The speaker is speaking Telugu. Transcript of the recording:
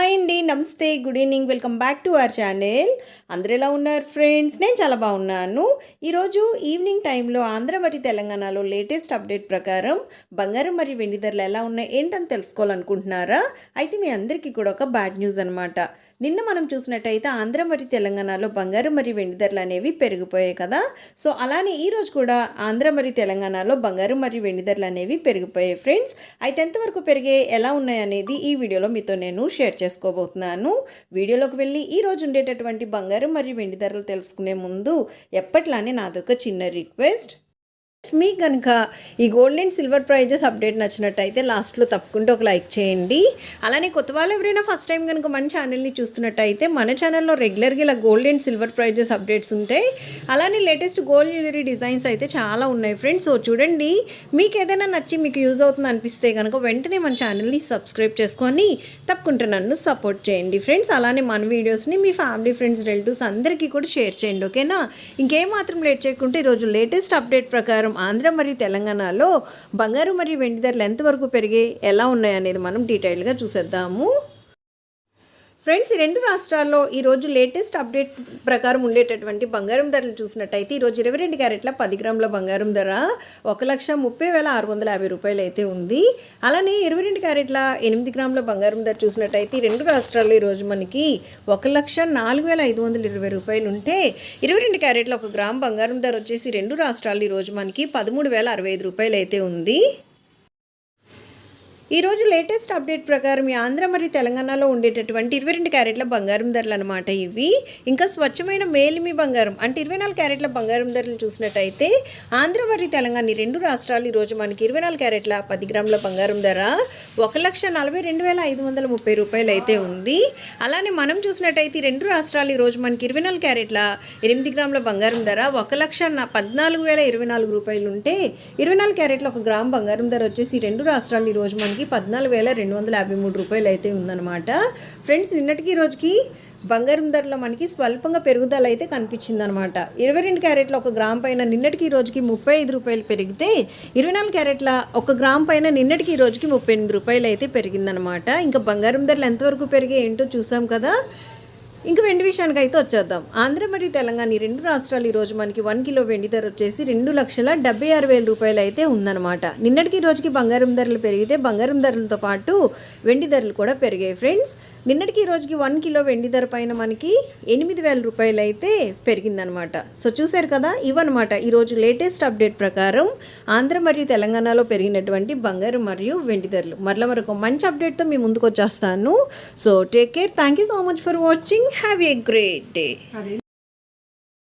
హాయ్ అండి నమస్తే good evening welcome back to our channel. అందరు ఎలా ఉన్నారు ఫ్రెండ్స్? నేను చాలా బాగున్నాను. ఈరోజు ఈవినింగ్ టైంలో ఆంధ్ర మరియు తెలంగాణలో లేటెస్ట్ అప్డేట్ ప్రకారం బంగారం మరియు వెండి ధరలు ఎలా ఉన్నాయి ఏంటని తెలుసుకోవాలనుకుంటున్నారా? అయితే మీ అందరికీ కూడా ఒక బ్యాడ్ న్యూస్ అనమాట నిన్న మనం చూసినట్టయితే ఆంధ్ర మరియు తెలంగాణలో బంగారు మరియు వెండి ధరలు అనేవి పెరిగిపోయాయి కదా. సో అలానే ఈరోజు కూడా ఆంధ్ర మరియు తెలంగాణలో బంగారం మరియు వెండి ధరలు అనేవి పెరిగిపోయాయి. ఫ్రెండ్స్ అయితే ఎంతవరకు పెరిగే ఎలా ఉన్నాయి అనేది ఈ వీడియోలో మీతో నేను షేర్ చేసుకోబోతున్నాను. వీడియోలోకి వెళ్ళి ఈ రోజు ఉండేటటువంటి బంగారం మరియు వెండి ధరలు తెలుసుకునే ముందు ఎప్పట్లానే నాదొక చిన్న రిక్వెస్ట్ మీకు కనుక ఈ gold and silver prizes update నచ్చినట్టయితే లాస్ట్లో తప్పకుండా ఒక లైక్ చేయండి. అలానే కొత్త వాళ్ళు ఎవరైనా ఫస్ట్ టైం కనుక మన ఛానల్ని చూస్తున్నట్టయితే మన ఛానల్లో రెగ్యులర్గా ఇలా gold and silver prizes updates ఉంటాయి. అలానే లేటెస్ట్ గోల్డ్ జ్యువెలరీ డిజైన్స్ అయితే చాలా ఉన్నాయి ఫ్రెండ్స్ సో చూడండి మీకు ఏదైనా నచ్చి మీకు యూజ్ అవుతుంది అనిపిస్తే కనుక వెంటనే మన ఛానల్ని సబ్స్క్రైబ్ చేసుకొని తప్పకుండా నన్ను సపోర్ట్ చేయండి ఫ్రెండ్స్ అలానే మన వీడియోస్ని మీ ఫ్యామిలీ ఫ్రెండ్స్ రిలేటివ్స్ అందరికీ కూడా షేర్ చేయండి ఓకేనా ఇంకేం మాత్రం లేట్ చేయకుంటే ఈరోజు లేటెస్ట్ అప్డేట్ ప్రకారం ఆంధ్ర మరియు తెలంగాణలో బంగారు మరియు వెండి ధరలు ఎంతవరకు పెరిగి ఎలా ఉన్నాయనేది మనం డీటెయిల్గా చూసేద్దాము. ఫ్రెండ్స్ ఈ రెండు రాష్ట్రాల్లో ఈరోజు లేటెస్ట్ అప్డేట్ ప్రకారం ఉండేటటువంటి బంగారం ధరలు చూసినట్టయితే ఈరోజు ఇరవై రెండు క్యారెట్ల పది గ్రాముల బంగారం ధర ఒక లక్ష ముప్పై వేల ఆరు వందల యాభై రూపాయలు అయితే ఉంది. అలానే ఇరవై రెండు క్యారెట్ల ఎనిమిది గ్రాముల బంగారం ధర చూసినట్టయితే రెండు రాష్ట్రాల్లో ఈరోజు మనకి ఒక లక్ష నాలుగు వేల ఐదు వందల ఇరవై రూపాయలు ఉంటే ఇరవై రెండు క్యారెట్ల ఒక గ్రామ్ బంగారం ధర వచ్చేసి రెండు రాష్ట్రాల్లో ఈరోజు మనకి పదమూడు వేల అరవై ఐదు రూపాయలు అయితే ఉంది. ఈరోజు లేటెస్ట్ అప్డేట్ ప్రకారం ఈ ఆంధ్ర మరియు తెలంగాణలో ఉండేటటువంటి ఇరవై రెండు క్యారెట్ల బంగారం ధరలు అనమాట ఇవి. ఇంకా స్వచ్ఛమైన మేలిమి బంగారం అంటే ఇరవై నాలుగు క్యారెట్ల బంగారం ధరలు చూసినట్టయితే ఆంధ్ర మరియు తెలంగాణ రెండు రాష్ట్రాలు ఈరోజు మనకి ఇరవై నాలుగు క్యారెట్ల పది గ్రాముల బంగారం ధర ఒక లక్ష నలభై రెండు వేల ఐదు వందల ముప్పై రూపాయలు అయితే ఉంది. అలానే మనం చూసినట్టయితే రెండు రాష్ట్రాలు ఈరోజు మనకి ఇరవై నాలుగు క్యారెట్ల ఎనిమిది గ్రాముల బంగారం ధర ఒక లక్ష పద్నాలుగు వేల ఇరవై నాలుగు రూపాయలు ఉంటే ఇరవై నాలుగు క్యారెట్ల ఒక గ్రామ్ బంగారం ధర వచ్చేసి రెండు రాష్ట్రాలు ఈ రోజు మనకి పద్నాలుగు వేల రెండు వందల యాభై మూడు రూపాయలు అయితే ఉందన్నమాట. ఫ్రెండ్స్ నిన్నటికి రోజుకి బంగారం ధరలో మనకి స్వల్పంగా పెరుగుదల అయితే కనిపించింది అనమాట ఇరవై రెండు క్యారెట్ల ఒక గ్రామ్ పైన నిన్నటికి ఈ రోజుకి ముప్పై ఐదు రూపాయలు పెరిగితే ఇరవై నాలుగు క్యారెట్ల ఒక గ్రామ్ పైన నిన్నటికి ఈ రోజుకి ముప్పై ఎనిమిది రూపాయలు అయితే పెరిగిందనమాట ఇంకా బంగారం ధరలు ఎంతవరకు పెరిగాయి ఏంటో చూసాం కదా. ఇంకా వెండి విషయానికి అయితే వచ్చేద్దాం. ఆంధ్ర మరియు తెలంగాణ ఈ రెండు రాష్ట్రాలు ఈరోజు మనకి వన్ కిలో వెండి ధర వచ్చేసి రెండు లక్షల డెబ్బై ఆరు వేల రూపాయలు అయితే ఉందన్నమాట. నిన్నటికి ఈ రోజుకి బంగారం ధరలు పెరిగితే బంగారం ధరలతో పాటు వెండి ధరలు కూడా పెరిగాయి ఫ్రెండ్స్. నిన్నటికి ఈ రోజుకి వన్ కిలో వెండి ధర పైన మనకి ఎనిమిది వేల రూపాయలు అయితే పెరిగిందనమాట సో చూశారు కదా ఇవన్నమాట. ఈరోజు లేటెస్ట్ అప్డేట్ ప్రకారం ఆంధ్ర మరియు తెలంగాణలో పెరిగినటువంటి బంగారం మరియు వెండి ధరలు. మరలా మరొక మంచి అప్డేట్తో మీ ముందుకు వచ్చేస్తాను. So take care. Thank you so much for watching. have a great day.